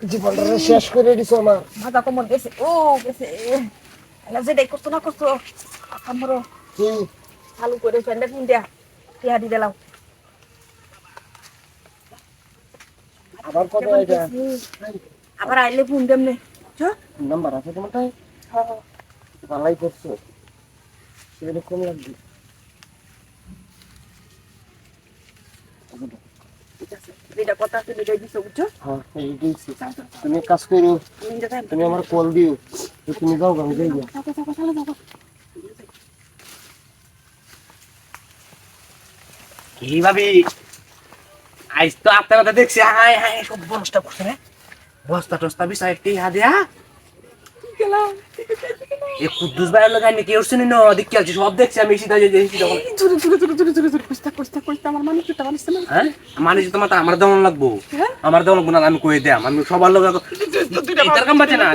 জীবনটা শেষ করে দিছো আমার। মাথা কোমর গেছে ও গেছে। না করতো আমার কি? চালু করে ফোন দিয়া দিলাম। আবার কত এটা? আবার আইলে ফোন দেমনে নাম্বার আছে তোমার তাই? ভালাই করছ। সেটা কম লাগবে। আছে কথা আছে যেটাই দিছো বুঝছ? হ্যাঁ এই তুমি কাজ করো তুমি আমার কল দিও। তুমি যাও আমি যাই। যাও কি ভাবি? আইস তো আপনার কথা দেখছি। হাই হাই সব বস্তা করছে রে। বস্তা টস্তা বিষয় একটি হা দিয়া। গেলাম। এ কুদ্দুস ভাইয়ের লোক আমি কেউ শুনি না দিক কি সব দেখছি আমি সিধা যে কুস্তা কুস্তা কুস্তা আমার মানুষ তো মানুষ না হ্যাঁ? যে তোমার আমার দেওয়ান লাগবো? আমার দেওয়ান লাগবো না আমি কয়ে দেম আমি সবার লোক এটার কাম বাঁচে না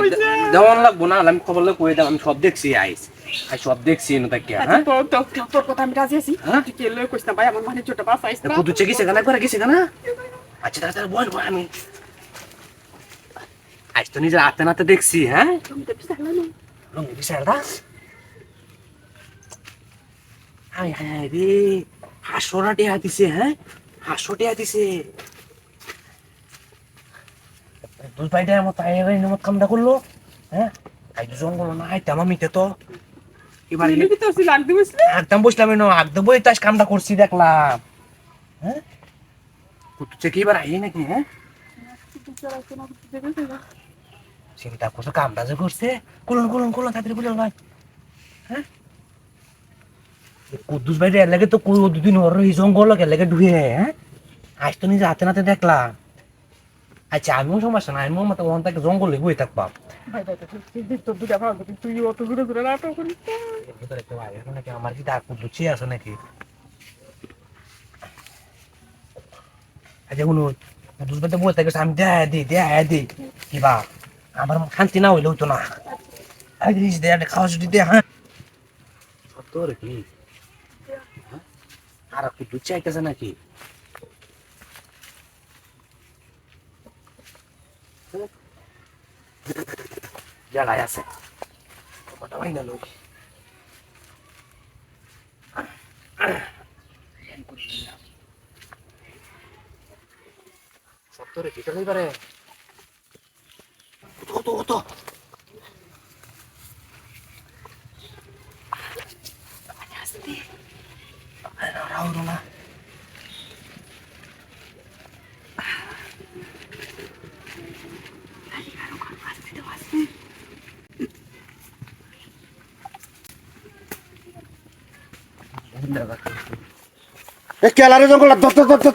দেওয়ান লাগবো না আমি খবর লোক কয়ে দেম আমি সব দেখছি আইস। সব দেখছি না তাকে হ্যাঁ? তোর তোর তোর কথা আমি রাজি আছি? তুই কে লই কুস্তা ভাই আমার মানুষ ছোট বাস আইস না। আচ্ছা তাড়াতাড়ি বল আমি আজ তো নিজের হাতে নাতে দেখছি হ্যাঁ? লঙ্গি হাই হাই রে হাসোরা টেয়া দিছে হ্যাঁ? হাসো টেয়া দিছে। দুই পাইটা আমার এবার নমত কামটা করল হ্যাঁ? আই করল না আইতাম আমি তো। এবার একদম বসলাম না একদম বই তাস কামটা করছি দেখলাম। হ্যাঁ? কুতুছে কি এবার আই নাকি হ্যাঁ? চিন্তা করছ কামটা যে করছে? কুলন কুলন কুলন তাড়াতাড়ি কুলন ভাই। হ্যাঁ? কুদ্দুস ভাই এর লাগে তো দুদিন ওর এই জঙ্গল এর লাগে ঢুয়ে হ্যাঁ? আজ তো নিজে হাতে নাতে দেখলাম। আচ্ছা আমিও সমস্যা না আমিও মতো ওখান থেকে জঙ্গলে বই থাকবাম। ভাই ভাই তুই তো দুটা ভাগ তুই অত দূরে দূরে নাটক করিস নাকি? আমার কি ডাক কুদ্দুচি আছে নাকি? আচ্ছা শুনুন কুদ্দুস ভাই তো বই থাকে আমি দেয়া দি দেয়া দি কিবা আমার শান্তি না হইলেও তো না। খাওয়া ছুটি দে হ্যাঁ? কি? হ্যাঁ? আর কুদ্দুচ চাইতেছে নাকি? জায়গায় আছে। কটা বাইন্দা লোক। সত্তরে কি করে কত কত রাহুল না কেলারে জঙ্গল ধর ধর, ধর